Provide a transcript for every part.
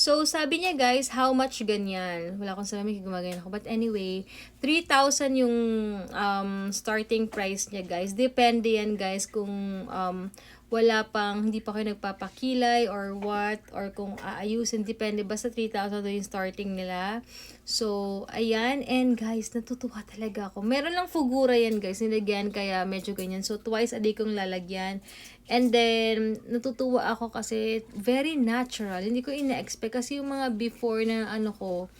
So, sabi niya guys, how much ganyan? Wala akong salamin kung gumagana ako. But anyway, 3,000 yung um, starting price niya guys. Depende yan guys kung um, wala pang, hindi pa kayo nagpapakilay or what, or kung aayusin, depende. Basta 3,000 to yung starting nila. So, ayan. And guys, natutuwa talaga ako. Meron lang fugura yan guys, nilagyan kaya medyo ganyan. So, twice a day kong lalagyan. And then, natutuwa ako kasi very natural. Hindi ko ina-expect kasi yung mga before na ano ko,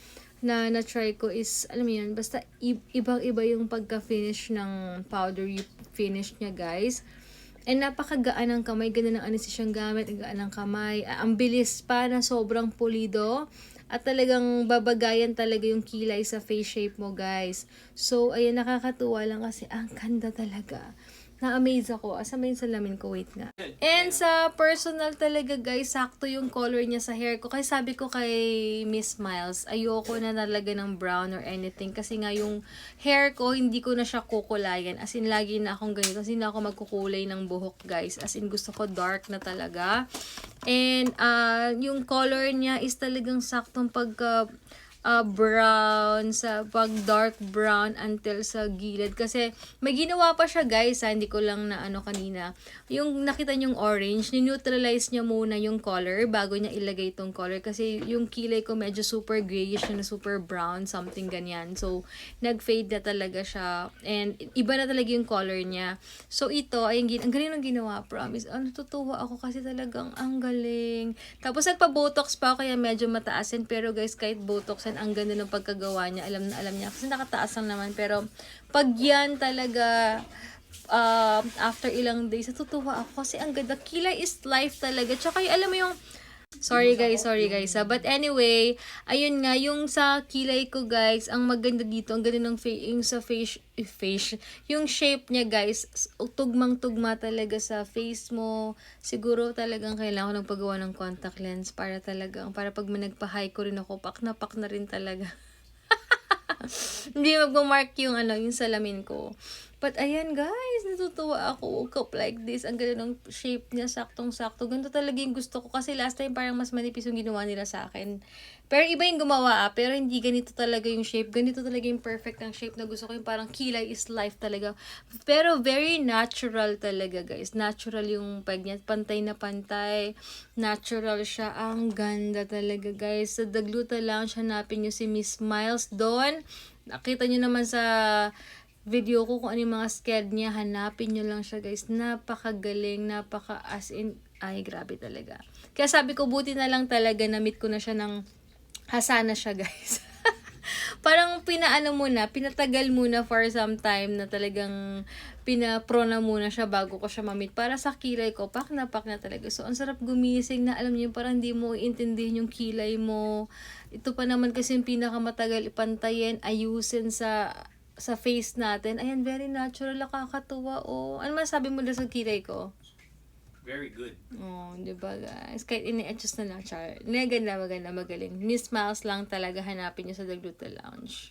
na na-try ko is, alam mo yun, basta ibang-iba yung pagka-finish ng powdery finish niya, guys. And napakagaan ng kamay, ganda ng anis siyang gamit, ang gaan ng kamay. Ah, ang bilis pa na sobrang pulido. At talagang babagayan talaga yung kilay sa face shape mo, guys. So, ayun, nakakatuwa lang kasi ang ganda talaga. Na-amaze ako. Asa ba yung salamin ko? Wait nga. And sa personal talaga, guys, sakto yung color niya sa hair ko. Kaya sabi ko kay Miss Miles, ayoko na talaga ng brown or anything. Kasi nga yung hair ko, hindi ko na siya kukulayan. As in, lagi na akong ganito. Kasi na ako magkukulay ng buhok, guys. As in, gusto ko dark na talaga. And uh, yung color niya is talagang saktong pagka uh, brown, sa pag dark brown until sa gilid. Kasi may ginawa pa siya guys, ha? hindi ko lang na ano kanina. Yung nakita niyong orange, ni-neutralize niya muna yung color bago niya ilagay itong color. Kasi yung kilay ko medyo super grayish na super brown, something ganyan. So, nag-fade na talaga siya. And iba na talaga yung color niya. So, ito, ay, ang galing ng ginawa, promise. Ano, tutuwa ako kasi talagang ang galing. Tapos, nagpa-botox pa ako, kaya medyo mataasin. Pero guys, kahit botox yan, ang ganda ng pagkagawa niya. Alam na alam niya. Kasi nakataas lang naman. Pero, pag yan talaga, um, after ilang days, natutuwa ako. Kasi ang ganda. Kilay is life talaga. Tsaka, alam mo yung, Sorry guys, sorry guys. ah. But anyway, ayun nga, yung sa kilay ko guys, ang maganda dito, ang ganda ng fa- yung sa face, eh, face, yung shape niya guys, tugmang-tugma talaga sa face mo. Siguro talagang kailangan ko ng paggawa ng contact lens para talagang, para pag may nagpa-high ko rin ako, pak na pak na rin talaga. Hindi magmamark yung ano, yung salamin ko. But ayan guys, natutuwa ako. Woke up like this. Ang ganda ng shape niya, saktong-sakto. Ganito talaga yung gusto ko. Kasi last time parang mas manipis yung ginawa nila sa akin. Pero iba yung gumawa ah. Pero hindi ganito talaga yung shape. Ganito talaga yung perfect ang shape na gusto ko. Yung parang kilay is life talaga. Pero very natural talaga guys. Natural yung peg niya. Pantay na pantay. Natural siya. Ang ganda talaga guys. Sa Dagluta lang, hanapin nyo si Miss Miles doon. Nakita nyo naman sa video ko kung ano yung mga sked niya. Hanapin nyo lang siya guys. Napakagaling, napaka as in, ay grabe talaga. Kaya sabi ko buti na lang talaga na meet ko na siya ng hasana siya guys. Parang pinaano muna, pinatagal muna for some time na talagang pinapro na muna siya bago ko siya mamit. Para sa kilay ko, pak na pak na talaga. So, ang sarap gumising na alam niyo, parang hindi mo iintindihin yung kilay mo. Ito pa naman kasi yung pinakamatagal ipantayin, ayusin sa sa face natin. Ayan, very natural, nakakatuwa. Oh. Ano masabi mo na sa kilay ko? Very good. Oh, di ba guys? Kahit ini-adjust na lang siya. Hindi, ganda, maganda, magaling. Miss Miles lang talaga hanapin niyo sa The Gluta Lounge.